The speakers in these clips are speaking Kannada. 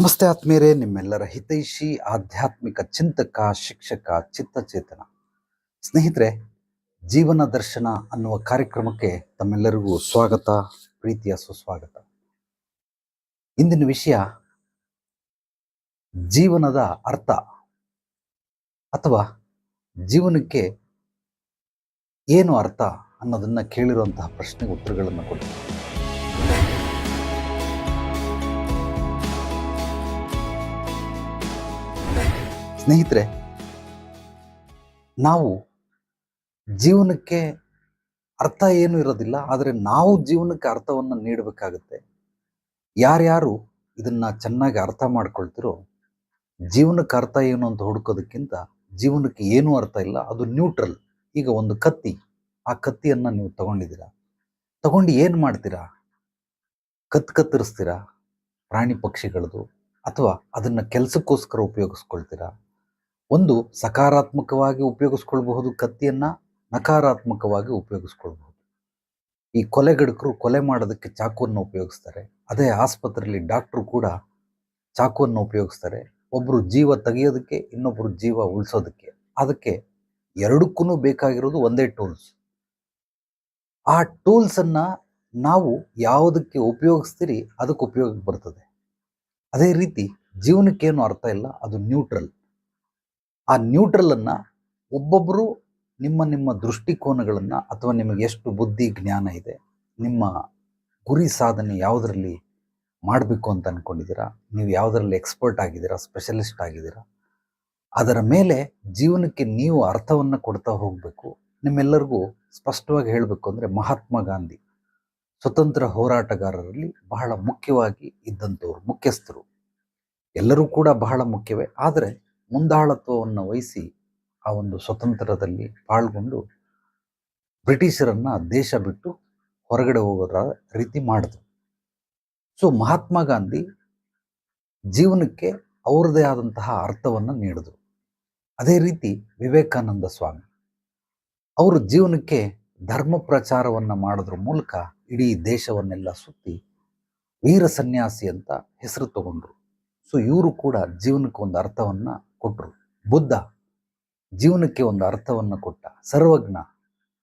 ನಮಸ್ತೆ ಆತ್ಮೀಯರೇ, ನಿಮ್ಮೆಲ್ಲರ ಹಿತೈಷಿ, ಆಧ್ಯಾತ್ಮಿಕ ಚಿಂತಕ, ಶಿಕ್ಷಕ, ಚಿತ್ತಚೇತನ. ಸ್ನೇಹಿತರೆ, ಜೀವನ ದರ್ಶನ ಅನ್ನುವ ಕಾರ್ಯಕ್ರಮಕ್ಕೆ ತಮ್ಮೆಲ್ಲರಿಗೂ ಸ್ವಾಗತ, ಪ್ರೀತಿಯ ಸುಸ್ವಾಗತ. ಇಂದಿನ ವಿಷಯ, ಜೀವನದ ಅರ್ಥ ಅಥವಾ ಜೀವನಕ್ಕೆ ಏನು ಅರ್ಥ ಅನ್ನೋದನ್ನ ಕೇಳಿರುವಂತಹ ಪ್ರಶ್ನೆಗೆ ಉತ್ತರಗಳನ್ನು ಕೊಡ್ತೀನಿ. ಸ್ನೇಹಿತರೆ, ನಾವು ಜೀವನಕ್ಕೆ ಅರ್ಥ ಏನು ಇರೋದಿಲ್ಲ, ಆದರೆ ನಾವು ಜೀವನಕ್ಕೆ ಅರ್ಥವನ್ನು ನೀಡಬೇಕಾಗುತ್ತೆ. ಯಾರ್ಯಾರು ಇದನ್ನ ಚೆನ್ನಾಗಿ ಅರ್ಥ ಮಾಡ್ಕೊಳ್ತಿರೋ, ಜೀವನಕ್ಕೆ ಅರ್ಥ ಏನು ಅಂತ ಹುಡುಕೋದಕ್ಕಿಂತ ಜೀವನಕ್ಕೆ ಏನೂ ಅರ್ಥ ಇಲ್ಲ, ಅದು ನ್ಯೂಟ್ರಲ್ ಈಗ ಒಂದು ಕತ್ತಿ, ಆ ಕತ್ತಿಯನ್ನ ನೀವು ತಗೊಂಡಿದ್ದೀರಾ? ತಗೊಂಡು ಏನು ಮಾಡ್ತೀರಾ? ಕತ್ ಕತ್ತರಿಸ್ತೀರಾ? ಪ್ರಾಣಿ ಪಕ್ಷಿಗಳದು, ಅಥವಾ ಅದನ್ನ ಕೆಲಸಕ್ಕೋಸ್ಕರ ಉಪಯೋಗಿಸ್ಕೊಳ್ತೀರಾ? ಒಂದು ಸಕಾರಾತ್ಮಕವಾಗಿ ಉಪಯೋಗಿಸ್ಕೊಳ್ಬಹುದು ಕತ್ತಿಯನ್ನು, ನಕಾರಾತ್ಮಕವಾಗಿ ಉಪಯೋಗಿಸ್ಕೊಳ್ಬಹುದು. ಈ ಕೊಲೆಗಡಕರು ಕೊಲೆ ಮಾಡೋದಕ್ಕೆ ಚಾಕುವನ್ನು ಉಪಯೋಗಿಸ್ತಾರೆ. ಅದೇ ಆಸ್ಪತ್ರೆಯಲ್ಲಿ ಡಾಕ್ಟ್ರು ಕೂಡ ಚಾಕುವನ್ನು ಉಪಯೋಗಿಸ್ತಾರೆ. ಒಬ್ಬರು ಜೀವ ತೆಗೆಯೋದಕ್ಕೆ ಇನ್ನೊಬ್ಬರು ಜೀವ ಉಳಿಸೋದಕ್ಕೆ. ಅದಕ್ಕೆ ಎರಡಕ್ಕೂ ಬೇಕಾಗಿರೋದು ಒಂದೇ ಟೂಲ್ಸ್. ಆ ಟೂಲ್ಸನ್ನು ನಾವು ಯಾವುದಕ್ಕೆ ಉಪಯೋಗಿಸ್ತೀರಿ, ಅದಕ್ಕೆ ಉಪಯೋಗಕ್ಕೆ ಬರ್ತದೆ. ಅದೇ ರೀತಿ ಜೀವನಕ್ಕೇನು ಅರ್ಥ ಇಲ್ಲ, ಅದು ನ್ಯೂಟ್ರಲ್. ಆ ನ್ಯೂಟ್ರಲ್ ಅನ್ನ ಒಬ್ಬೊಬ್ಬರು ನಿಮ್ಮ ನಿಮ್ಮ ದೃಷ್ಟಿಕೋನಗಳನ್ನು ಅಥವಾ ನಿಮಗೆ ಎಷ್ಟು ಬುದ್ಧಿ ಜ್ಞಾನ ಇದೆ, ನಿಮ್ಮ ಗುರಿ ಸಾಧನೆ ಯಾವುದರಲ್ಲಿ ಮಾಡಬೇಕು ಅಂತ ಅನ್ಕೊಂಡಿದ್ದೀರಾ, ನೀವು ಯಾವುದರಲ್ಲಿ ಎಕ್ಸ್ಪರ್ಟ್ ಆಗಿದ್ದೀರಾ ಸ್ಪೆಷಲಿಸ್ಟ್ ಆಗಿದ್ದೀರಾ, ಅದರ ಮೇಲೆ ಜೀವನಕ್ಕೆ ನೀವು ಅರ್ಥವನ್ನು ಕೊಡ್ತಾ ಹೋಗಬೇಕು. ನಿಮ್ಮೆಲ್ಲರಿಗೂ ಸ್ಪಷ್ಟವಾಗಿ ಹೇಳಬೇಕು ಅಂದರೆ ಮಹಾತ್ಮ ಗಾಂಧಿ ಸ್ವತಂತ್ರ ಹೋರಾಟಗಾರರಲ್ಲಿ ಬಹಳ ಮುಖ್ಯವಾಗಿ ಇದ್ದಂಥವ್ರು ಮುಖ್ಯಸ್ಥರು. ಎಲ್ಲರೂ ಕೂಡ ಬಹಳ ಮುಖ್ಯವೇ, ಆದರೆ ಮುಂದಾಳತ್ವವನ್ನು ವಹಿಸಿ ಆ ಒಂದು ಸ್ವತಂತ್ರದಲ್ಲಿ ಪಾಲ್ಗೊಂಡು ಬ್ರಿಟಿಷರನ್ನು ದೇಶ ಬಿಟ್ಟು ಹೊರಗಡೆ ಹೋಗೋದ್ರ ರೀತಿ ಮಾಡಿದ್ರು ಸೊ, ಮಹಾತ್ಮ ಗಾಂಧಿ ಜೀವನಕ್ಕೆ ಅವರದೇ ಆದಂತಹ ಅರ್ಥವನ್ನು ನೀಡಿದರು ಅದೇ ರೀತಿ ವಿವೇಕಾನಂದ ಸ್ವಾಮಿ ಅವರು ಜೀವನಕ್ಕೆ ಧರ್ಮ ಪ್ರಚಾರವನ್ನು ಮಾಡೋದ್ರ ಮೂಲಕ ಇಡೀ ದೇಶವನ್ನೆಲ್ಲ ಸುತ್ತಿ ವೀರ ಸನ್ಯಾಸಿ ಅಂತ ಹೆಸರು ತಗೊಂಡ್ರು. ಸೊ, ಇವರು ಕೂಡ ಜೀವನಕ್ಕೆ ಒಂದು ಅರ್ಥವನ್ನ ಕೊಟ್ಟರು ಬುದ್ಧ ಜೀವನಕ್ಕೆ ಒಂದು ಅರ್ಥವನ್ನು ಕೊಟ್ಟ. ಸರ್ವಜ್ಞ,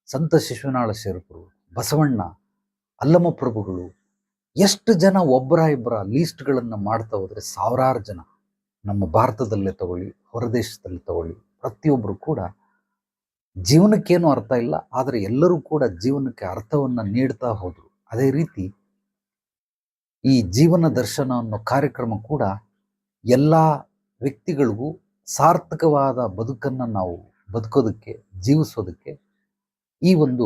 ಸಂತ ಶಿಶುನಾಳ ಶರೀಫರು ಬಸವಣ್ಣ ಅಲ್ಲಮ ಪ್ರಭುಗಳು, ಎಷ್ಟು ಜನ ಒಬ್ಬರ ಇಬ್ಬರ ಲೀಸ್ಟ್ಗಳನ್ನು ಮಾಡ್ತಾ ಹೋದರೆ ಸಾವಿರಾರು ಜನ ನಮ್ಮ ಭಾರತದಲ್ಲೇ ತಗೊಳ್ಳಿ, ಹೊರದೇಶದಲ್ಲಿ ತಗೊಳ್ಳಿ. ಪ್ರತಿಯೊಬ್ಬರು ಕೂಡ ಜೀವನಕ್ಕೇನು ಅರ್ಥ ಇಲ್ಲ, ಆದರೆ ಎಲ್ಲರೂ ಕೂಡ ಜೀವನಕ್ಕೆ ಅರ್ಥವನ್ನು ನೀಡ್ತಾ ಹೋದರು. ಅದೇ ರೀತಿ ಈ ಜೀವನ ದರ್ಶನ ಅನ್ನೋ ಕಾರ್ಯಕ್ರಮ ಕೂಡ ಎಲ್ಲ ವ್ಯಕ್ತಿಗಳಿಗೂ ಸಾರ್ಥಕವಾದ ಬದುಕನ್ನು ನಾವು ಬದುಕೋದಕ್ಕೆ, ಜೀವಿಸೋದಕ್ಕೆ ಈ ಒಂದು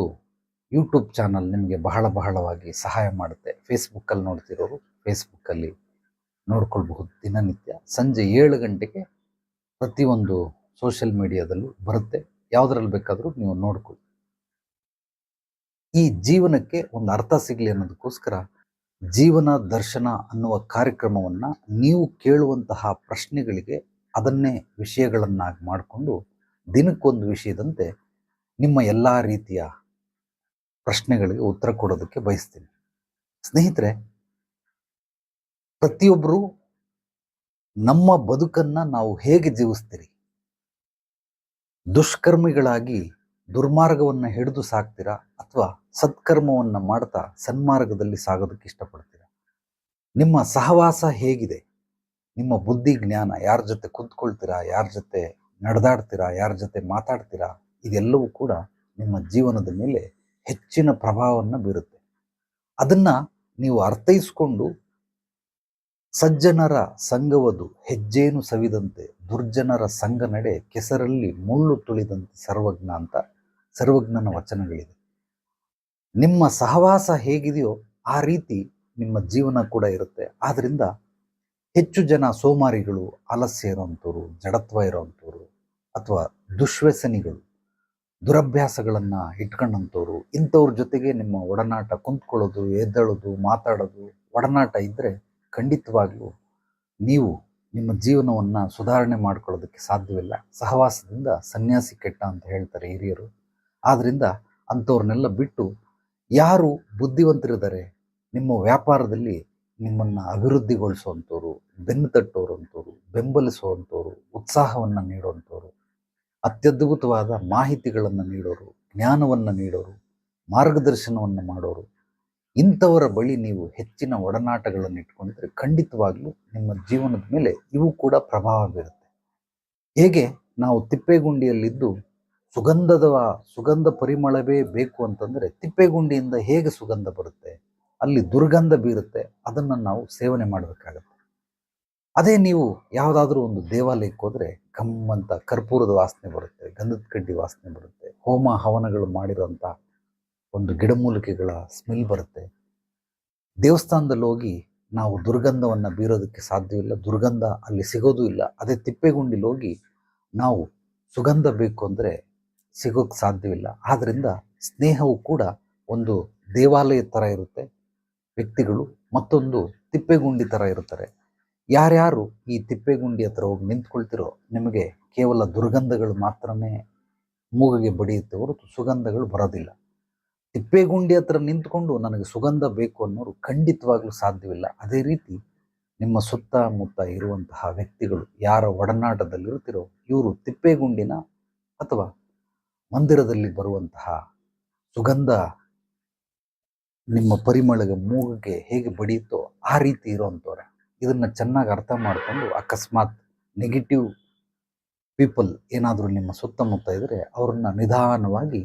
ಯೂಟ್ಯೂಬ್ ಚಾನಲ್ ನಿಮಗೆ ಬಹಳ ಬಹಳವಾಗಿ ಸಹಾಯ ಮಾಡುತ್ತೆ. ಫೇಸ್ಬುಕ್ಕಲ್ಲಿ ನೋಡ್ತಿರೋರು ಫೇಸ್ಬುಕ್ಕಲ್ಲಿ ನೋಡ್ಕೊಳ್ಬಹುದು ದಿನನಿತ್ಯ. ಸಂಜೆ ಏಳು ಗಂಟೆಗೆ ಪ್ರತಿಯೊಂದು ಸೋಷಿಯಲ್ ಮೀಡಿಯಾದಲ್ಲೂ ಬರುತ್ತೆ. ಯಾವುದ್ರಲ್ಲಿ ಬೇಕಾದರೂ ನೀವು ನೋಡ್ಕೊಳ್ಳಿ. ಈ ಜೀವನಕ್ಕೆ ಒಂದು ಅರ್ಥ ಸಿಗಲಿ ಅನ್ನೋದಕ್ಕೋಸ್ಕರ ಜೀವನ ದರ್ಶನ ಅನ್ನುವ ಕಾರ್ಯಕ್ರಮವನ್ನು ನೀವು ಕೇಳುವಂತಹ ಪ್ರಶ್ನೆಗಳಿಗೆ ಅದನ್ನೇ ವಿಷಯಗಳನ್ನಾಗಿ ಮಾಡಿಕೊಂಡು ದಿನಕ್ಕೊಂದು ವಿಷಯದಂತೆ ನಿಮ್ಮ ಎಲ್ಲ ರೀತಿಯ ಪ್ರಶ್ನೆಗಳಿಗೆ ಉತ್ತರ ಕೊಡೋದಕ್ಕೆ ಬಯಸ್ತೀನಿ. ಸ್ನೇಹಿತರೆ ಪ್ರತಿಯೊಬ್ಬರು ನಮ್ಮ ಬದುಕನ್ನ ನಾವು ಹೇಗೆ ಜೀವಿಸ್ತೀರಿ? ದುಷ್ಕರ್ಮಿಗಳಾಗಿ ದುರ್ಮಾರ್ಗವನ್ನು ಹಿಡಿದು ಸಾಕ್ತೀರಾ? ಅಥವಾ ಸತ್ಕರ್ಮವನ್ನು ಮಾಡ್ತಾ ಸನ್ಮಾರ್ಗದಲ್ಲಿ ಸಾಗೋದಕ್ಕೆ ಇಷ್ಟಪಡ್ತೀರಾ? ನಿಮ್ಮ ಸಹವಾಸ ಹೇಗಿದೆ? ನಿಮ್ಮ ಬುದ್ಧಿ ಜ್ಞಾನ ಯಾರ ಜೊತೆ ಕುಂತ್ಕೊಳ್ತೀರಾ, ಯಾರ ಜೊತೆ ನಡೆದಾಡ್ತೀರಾ, ಯಾರ ಜೊತೆ ಮಾತಾಡ್ತೀರಾ, ಇದೆಲ್ಲವೂ ಕೂಡ ನಿಮ್ಮ ಜೀವನದ ಮೇಲೆ ಹೆಚ್ಚಿನ ಪ್ರಭಾವವನ್ನು ಬೀರುತ್ತೆ. ಅದನ್ನ ನೀವು ಅರ್ಥೈಸ್ಕೊಂಡು ಸಜ್ಜನರ ಸಂಘವದು ಹೆಜ್ಜೇನು ಸವಿದಂತೆ ದುರ್ಜನರ ಸಂಘ ನಡೆ ಕೆಸರಲ್ಲಿ ಮುಳ್ಳು ತುಳಿದಂತೆ ಸರ್ವಜ್ಞ ಅಂತ ಸರ್ವಜ್ಞನ ವಚನಗಳಿದೆ. ನಿಮ್ಮ ಸಹವಾಸ ಹೇಗಿದೆಯೋ ಆ ರೀತಿ ನಿಮ್ಮ ಜೀವನ ಕೂಡ ಇರುತ್ತೆ. ಆದ್ರಿಂದ ಹೆಚ್ಚು ಜನ ಸೋಮಾರಿಗಳು ಆಲಸ್ಯ ಇರೋವಂಥವ್ರು, ಜಡತ್ವ ಇರೋವಂಥವ್ರು ಅಥವಾ ದುಶ್ವ್ಯಸನಿಗಳು, ದುರಭ್ಯಾಸಗಳನ್ನು ಇಟ್ಕೊಂಡಂಥವ್ರು, ಇಂಥವ್ರ ಜೊತೆಗೆ ನಿಮ್ಮ ಒಡನಾಟ ಕುಂತ್ಕೊಳ್ಳೋದು, ಎದ್ದಳೋದು, ಮಾತಾಡೋದು, ಒಡನಾಟ ಇದ್ದರೆ ಖಂಡಿತವಾಗ್ಲೂ ನೀವು ನಿಮ್ಮ ಜೀವನವನ್ನು ಸುಧಾರಣೆ ಮಾಡ್ಕೊಳ್ಳೋದಕ್ಕೆ ಸಾಧ್ಯವಿಲ್ಲ. ಸಹವಾಸದಿಂದ ಸನ್ಯಾಸಿ ಕೆಟ್ಟ ಅಂತ ಹೇಳ್ತಾರೆ ಹಿರಿಯರು. ಆದ್ದರಿಂದ ಅಂಥವ್ರನ್ನೆಲ್ಲ ಬಿಟ್ಟು ಯಾರು ಬುದ್ಧಿವಂತರಿದ್ದಾರೆ, ನಿಮ್ಮ ವ್ಯಾಪಾರದಲ್ಲಿ ನಿಮ್ಮನ್ನು ಅಭಿವೃದ್ಧಿಗೊಳಿಸುವಂಥವ್ರು. ಬೆನ್ನು ತಟ್ಟುವಂಥವ್ರು ಬೆಂಬಲಿಸುವಂಥವ್ರು, ಉತ್ಸಾಹವನ್ನು ನೀಡುವಂಥವ್ರು ಅತ್ಯದ್ಭುತವಾದ ಮಾಹಿತಿಗಳನ್ನು ನೀಡೋರು, ಜ್ಞಾನವನ್ನು ನೀಡೋರು, ಮಾರ್ಗದರ್ಶನವನ್ನು ಮಾಡೋರು, ಇಂಥವರ ಬಳಿ ನೀವು ಹೆಚ್ಚಿನ ಒಡನಾಟಗಳನ್ನು ಇಟ್ಕೊಂಡಿದ್ರೆ ಖಂಡಿತವಾಗ್ಲೂ ನಿಮ್ಮ ಜೀವನದ ಮೇಲೆ ಇವು ಕೂಡ ಪ್ರಭಾವ ಬೀರುತ್ತೆ. ಹೇಗೆ? ನಾವು ತಿಪ್ಪೆಗುಂಡಿಯಲ್ಲಿದ್ದು ಸುಗಂಧದ, ಸುಗಂಧ ಪರಿಮಳವೇ ಬೇಕು ಅಂತಂದರೆ ತಿಪ್ಪೆಗುಂಡಿಯಿಂದ ಹೇಗೆ ಸುಗಂಧ ಬರುತ್ತೆ, ಅಲ್ಲಿ ದುರ್ಗಂಧ ಬೀರುತ್ತೆ, ಅದನ್ನು ನಾವು ಸೇವನೆ ಮಾಡಬೇಕಾಗತ್ತೆ. ಅದೇ ನೀವು ಯಾವುದಾದ್ರೂ ಒಂದು ದೇವಾಲಯಕ್ಕೆ ಹೋದರೆ ಕಮ್ಮಂತ ಕರ್ಪೂರದ ವಾಸನೆ ಬರುತ್ತೆ, ಗಂಧದ ಕಡ್ಡಿ ವಾಸನೆ ಬರುತ್ತೆ, ಹೋಮ ಹವನಗಳು ಮಾಡಿರೋಂಥ ಒಂದು ಗಿಡಮೂಲಿಕೆಗಳ ಸ್ಮೆಲ್ ಬರುತ್ತೆ. ದೇವಸ್ಥಾನದಲ್ಲಿ ಹೋಗಿ ನಾವು ದುರ್ಗಂಧವನ್ನು ಬೀರೋದಕ್ಕೆ ಸಾಧ್ಯವಿಲ್ಲ, ದುರ್ಗಂಧ ಅಲ್ಲಿ ಸಿಗೋದೂ ಇಲ್ಲ. ಅದೇ ತಿಪ್ಪೆಗುಂಡಿಲಿ ಹೋಗಿ ನಾವು ಸುಗಂಧ ಬೇಕು ಅಂದರೆ ಸಿಗೋಕ್ಕೆ ಸಾಧ್ಯವಿಲ್ಲ. ಆದ್ದರಿಂದ ಸ್ನೇಹವು ಕೂಡ ಒಂದು ದೇವಾಲಯದ ಥರ ಇರುತ್ತೆ. ವ್ಯಕ್ತಿಗಳು ಮತ್ತೊಂದು ತಿಪ್ಪೆಗುಂಡಿ ಥರ ಇರ್ತಾರೆ. ಯಾರ್ಯಾರು ಈ ತಿಪ್ಪೆಗುಂಡಿ ಹತ್ರ ಹೋಗಿ ನಿಂತ್ಕೊಳ್ತಿರೋ ನಿಮಗೆ ಕೇವಲ ದುರ್ಗಂಧಗಳು ಮಾತ್ರನೇ ಮೂಗಿಗೆ ಬಡಿಯುತ್ತೆ ಹೊರತು ಸುಗಂಧಗಳು ಬರೋದಿಲ್ಲ. ತಿಪ್ಪೆಗುಂಡಿ ಹತ್ರ ನಿಂತ್ಕೊಂಡು ನನಗೆ ಸುಗಂಧ ಬೇಕು ಅನ್ನೋರು ಖಂಡಿತವಾಗ್ಲೂ ಸಾಧ್ಯವಿಲ್ಲ. ಅದೇ ರೀತಿ ನಿಮ್ಮ ಸುತ್ತಮುತ್ತ ಇರುವಂತಹ ವ್ಯಕ್ತಿಗಳು ಯಾರ ಒಡನಾಟದಲ್ಲಿರುತ್ತಿರೋ ಇವರು ತಿಪ್ಪೆಗುಂಡಿನ ಅಥವಾ ಮಂದಿರದಲ್ಲಿ ಬರುವಂತಹ ಸುಗಂಧ ನಿಮ್ಮ ಪರಿಮಳಗೆ ಮೂಗಿಗೆ ಹೇಗೆ ಬಡಿಯುತ್ತೋ ಆ ರೀತಿ ಇರೋವಂಥವ್ರೆ. ಇದನ್ನು ಚೆನ್ನಾಗಿ ಅರ್ಥ ಮಾಡಿಕೊಂಡು ಅಕಸ್ಮಾತ್ ನೆಗೆಟಿವ್ ಪೀಪಲ್ ಏನಾದರೂ ನಿಮ್ಮ ಸುತ್ತಮುತ್ತ ಇದ್ದರೆ ಅವ್ರನ್ನ ನಿಧಾನವಾಗಿ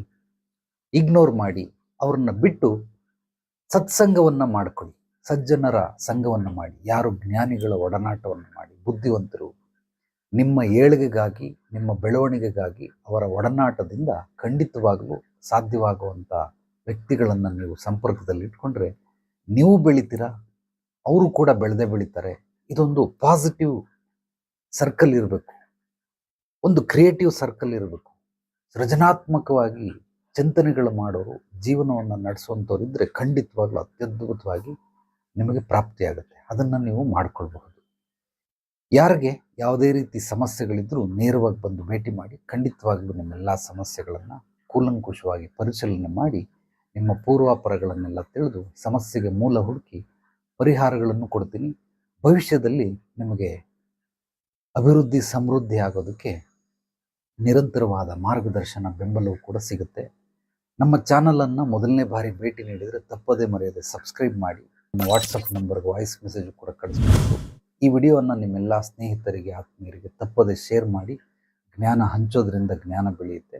ಇಗ್ನೋರ್ ಮಾಡಿ ಅವ್ರನ್ನ ಬಿಟ್ಟು ಸತ್ಸಂಗವನ್ನು ಮಾಡಿಕೊಳ್ಳಿ. ಸಜ್ಜನರ ಸಂಘವನ್ನು ಮಾಡಿ. ಯಾರು ಜ್ಞಾನಿಗಳ ಒಡನಾಟವನ್ನು ಮಾಡಿ. ಬುದ್ಧಿವಂತರು ನಿಮ್ಮ ಏಳಿಗೆಗಾಗಿ, ನಿಮ್ಮ ಬೆಳವಣಿಗೆಗಾಗಿ ಅವರ ಒಡನಾಟದಿಂದ ಖಂಡಿತವಾಗಲೂ ಸಾಧ್ಯವಾಗುವಂಥ ವ್ಯಕ್ತಿಗಳನ್ನು ನೀವು ಸಂಪರ್ಕದಲ್ಲಿ ಇಟ್ಕೊಂಡ್ರೆ ನೀವು ಬೆಳಿತೀರಾ? ಅವರು ಕೂಡ ಬೆಳೆದೇ ಬೆಳೀತಾರೆ. ಇದೊಂದು ಪಾಸಿಟಿವ್ ಸರ್ಕಲ್ ಇರಬೇಕು. ಒಂದು ಕ್ರಿಯೇಟಿವ್ ಸರ್ಕಲ್ ಇರಬೇಕು. ಸೃಜನಾತ್ಮಕವಾಗಿ ಚಿಂತನೆಗಳು ಮಾಡೋರು, ಜೀವನವನ್ನು ನಡೆಸುವಂಥವ್ರು ಇದ್ದರೆ ಖಂಡಿತವಾಗ್ಲೂ ಅತ್ಯದ್ಭುತವಾಗಿ ನಿಮಗೆ ಪ್ರಾಪ್ತಿಯಾಗುತ್ತೆ. ಅದನ್ನು ನೀವು ಮಾಡಿಕೊಳ್ಬಹುದು. ಯಾರಿಗೆ ಯಾವುದೇ ರೀತಿ ಸಮಸ್ಯೆಗಳಿದ್ದರೂ ನೇರವಾಗಿ ಬಂದು ಭೇಟಿ ಮಾಡಿ, ಖಂಡಿತವಾಗ್ಲೂ ನಿಮ್ಮೆಲ್ಲ ಸಮಸ್ಯೆಗಳನ್ನು ಕೂಲಂಕುಷವಾಗಿ ಪರಿಶೀಲನೆ ಮಾಡಿ, ನಿಮ್ಮ ಪೂರ್ವಾಪರಗಳನ್ನೆಲ್ಲ ತಿಳಿದು ಸಮಸ್ಯೆಗೆ ಮೂಲ ಹುಡುಕಿ ಪರಿಹಾರಗಳನ್ನು ಕೊಡ್ತೀನಿ. ಭವಿಷ್ಯದಲ್ಲಿ ನಿಮಗೆ ಅಭಿವೃದ್ಧಿ, ಸಮೃದ್ಧಿ ಆಗೋದಕ್ಕೆ ನಿರಂತರವಾದ ಮಾರ್ಗದರ್ಶನ, ಬೆಂಬಲವೂ ಕೂಡ ಸಿಗುತ್ತೆ. ನಮ್ಮ ಚಾನಲನ್ನು ಮೊದಲನೇ ಬಾರಿ ಭೇಟಿ ನೀಡಿದರೆ ತಪ್ಪದೇ ಮರೆಯದೆ ಸಬ್ಸ್ಕ್ರೈಬ್ ಮಾಡಿ. ನಮ್ಮ ವಾಟ್ಸಪ್ ನಂಬರ್ಗೆ ವಾಯ್ಸ್ ಮೆಸೇಜ್ ಕೂಡ ಕಳಿಸ್ಬೇಕು ಈ ವಿಡಿಯೋವನ್ನು ನಿಮ್ಮೆಲ್ಲ ಸ್ನೇಹಿತರಿಗೆ, ಆತ್ಮೀಯರಿಗೆ ತಪ್ಪದೇ ಶೇರ್ ಮಾಡಿ. ಜ್ಞಾನ ಹಂಚೋದ್ರಿಂದ ಜ್ಞಾನ ಬೆಳೆಯುತ್ತೆ.